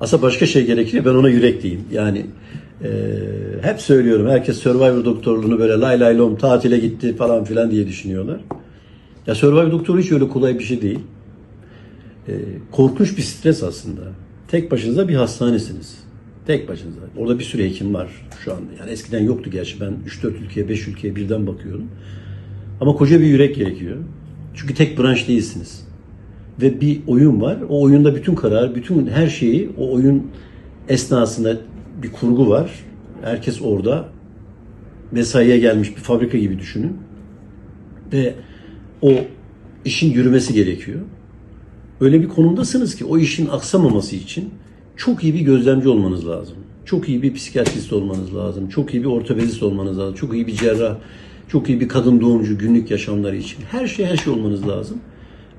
Aslında başka şey gerekir ben ona yürek diyeyim. Yani e, hep söylüyorum herkes Survivor doktorluğunu böyle lay lay lom tatile gitti falan filan diye düşünüyorlar. Ya Survivor doktoru hiç öyle kolay bir şey değil. E, korkunç bir stres aslında. Tek başınıza bir hastanesiniz. Tek başınıza. Orada bir sürü hekim var şu anda. Yani eskiden yoktu gerçi. Ben 3-4 ülkeye, 5 ülkeye birden bakıyorum. Ama koca bir yürek gerekiyor. Çünkü tek branş değilsiniz. Ve bir oyun var. O oyunda bütün karar, bütün her şeyi o oyun esnasında bir kurgu var. Herkes orada. Mesaiye gelmiş bir fabrika gibi düşünün. Ve o işin yürümesi gerekiyor. Öyle bir konumdasınız ki o işin aksamaması için çok iyi bir gözlemci olmanız lazım. Çok iyi bir psikiyatrist olmanız lazım. Çok iyi bir ortopedist olmanız lazım. Çok iyi bir cerrah, çok iyi bir kadın doğumcu günlük yaşamları için. Her şey her şey olmanız lazım.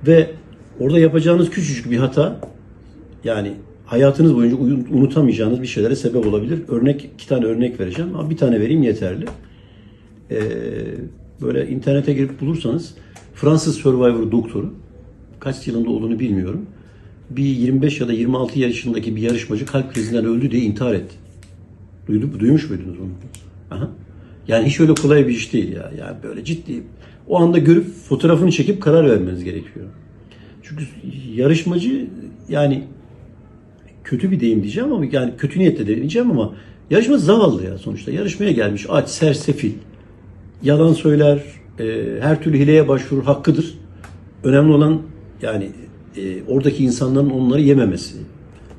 Ve orada yapacağınız küçücük bir hata yani hayatınız boyunca unutamayacağınız bir şeylere sebep olabilir. Örnek iki tane örnek vereceğim ama bir tane vereyim yeterli. Ee, böyle internete girip bulursanız Fransız Survivor doktoru kaç yılında olduğunu bilmiyorum. Bir 25 ya da 26 yaşındaki bir yarışmacı kalp krizinden öldü diye intihar etti. Duydu, duymuş muydunuz onu? Aha. Yani hiç öyle kolay bir iş değil ya. Yani böyle ciddi. O anda görüp fotoğrafını çekip karar vermeniz gerekiyor. Çünkü yarışmacı yani kötü bir deyim diyeceğim ama yani kötü niyetle de ama yarışma zavallı ya sonuçta. Yarışmaya gelmiş aç, sersefil, yalan söyler, e, her türlü hileye başvurur, hakkıdır. Önemli olan yani e, oradaki insanların onları yememesi.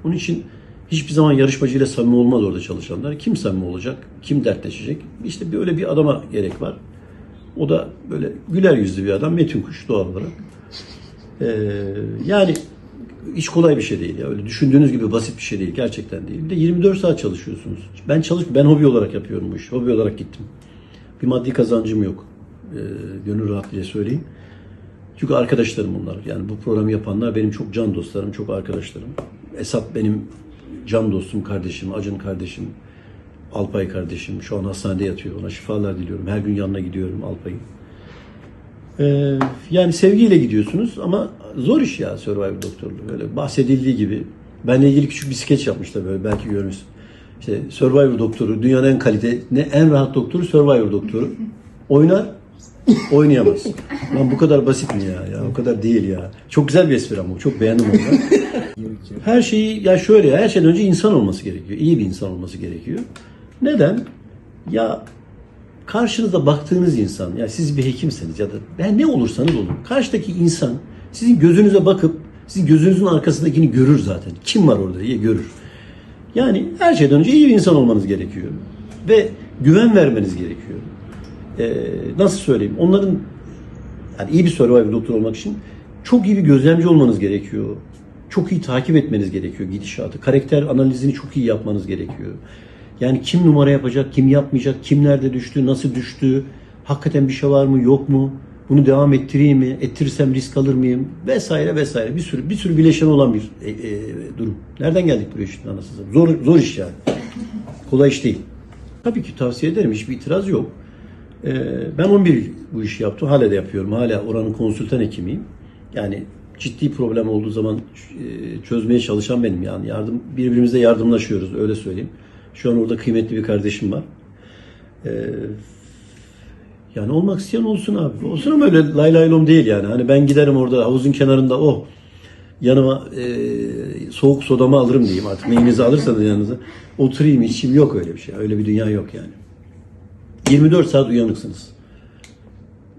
Onun için hiçbir zaman yarışmacıyla samimi olmaz orada çalışanlar. Kim samimi olacak, kim dertleşecek? İşte böyle bir adama gerek var. O da böyle güler yüzlü bir adam, Metin Kuş doğal olarak. Ee, yani iş kolay bir şey değil ya. Öyle düşündüğünüz gibi basit bir şey değil. Gerçekten değil. Bir de 24 saat çalışıyorsunuz. Ben çalış ben hobi olarak yapıyorum bu işi. Hobi olarak gittim. Bir maddi kazancım yok. Ee, gönül rahatlığıyla söyleyeyim. Çünkü arkadaşlarım bunlar. Yani bu programı yapanlar benim çok can dostlarım, çok arkadaşlarım. Esat benim can dostum, kardeşim, Acın kardeşim, Alpay kardeşim. Şu an hastanede yatıyor. Ona şifalar diliyorum. Her gün yanına gidiyorum Alpay'ın. Ee, yani sevgiyle gidiyorsunuz ama zor iş ya Survivor doktorluğu. Böyle bahsedildiği gibi. Benle ilgili küçük bir skeç yapmışlar böyle belki görmüşsün. İşte Survivor doktoru, dünyanın en kalite, ne en rahat doktoru Survivor doktoru. Oynar, oynayamaz. Lan bu kadar basit mi ya? Ya o kadar değil ya. Çok güzel bir espri ama çok beğendim onu. Her şeyi ya şöyle her şeyden önce insan olması gerekiyor. İyi bir insan olması gerekiyor. Neden? Ya karşınıza baktığınız insan, ya siz bir hekimseniz ya da ben ne olursanız olun. Karşıdaki insan sizin gözünüze bakıp sizin gözünüzün arkasındakini görür zaten. Kim var orada diye görür. Yani her şeyden önce iyi bir insan olmanız gerekiyor. Ve güven vermeniz gerekiyor. Ee, nasıl söyleyeyim? Onların yani iyi bir survivor doktor olmak için çok iyi bir gözlemci olmanız gerekiyor. Çok iyi takip etmeniz gerekiyor gidişatı. Karakter analizini çok iyi yapmanız gerekiyor. Yani kim numara yapacak, kim yapmayacak, kim nerede düştü, nasıl düştü, hakikaten bir şey var mı, yok mu? Bunu devam ettireyim mi? Ettirirsem risk alır mıyım? Vesaire vesaire. Bir sürü bir sürü bileşen olan bir e, e, durum. Nereden geldik buraya şimdi anasını? Zor zor iş yani. Kolay iş değil. Tabii ki tavsiye ederim. Hiçbir itiraz yok. Ee, ben 11 yıl bu işi yaptım. Hala da yapıyorum. Hala oranın konsültan hekimiyim. Yani ciddi problem olduğu zaman e, çözmeye çalışan benim. Yani yardım birbirimize yardımlaşıyoruz öyle söyleyeyim. Şu an orada kıymetli bir kardeşim var. Ee, yani olmak isteyen olsun abi. Olsun ama öyle lay lay lom değil yani. Hani ben giderim orada havuzun kenarında oh yanıma e, soğuk sodamı alırım diyeyim artık neyinizi alırsanız yanınıza. Oturayım içeyim yok öyle bir şey. Öyle bir dünya yok yani. 24 saat uyanıksınız.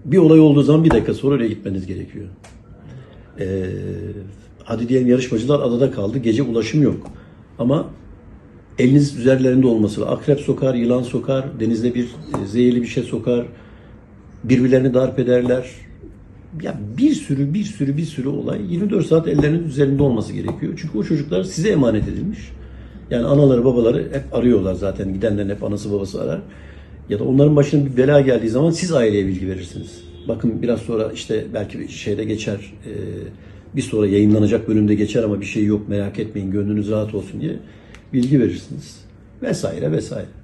Bir olay olduğu zaman bir dakika sonra oraya gitmeniz gerekiyor. Ee, hadi diyelim yarışmacılar adada kaldı. Gece ulaşım yok. Ama eliniz üzerlerinde olması. Akrep sokar, yılan sokar, denizde bir e, zehirli bir şey sokar. Birbirlerini darp ederler. Ya bir sürü bir sürü bir sürü olay 24 saat ellerinin üzerinde olması gerekiyor. Çünkü o çocuklar size emanet edilmiş. Yani anaları babaları hep arıyorlar zaten. Gidenlerin hep anası babası arar. Ya da onların başına bir bela geldiği zaman siz aileye bilgi verirsiniz. Bakın biraz sonra işte belki bir şeyde geçer. e, bir sonra yayınlanacak bölümde geçer ama bir şey yok merak etmeyin gönlünüz rahat olsun diye bilgi verirsiniz. Vesaire vesaire.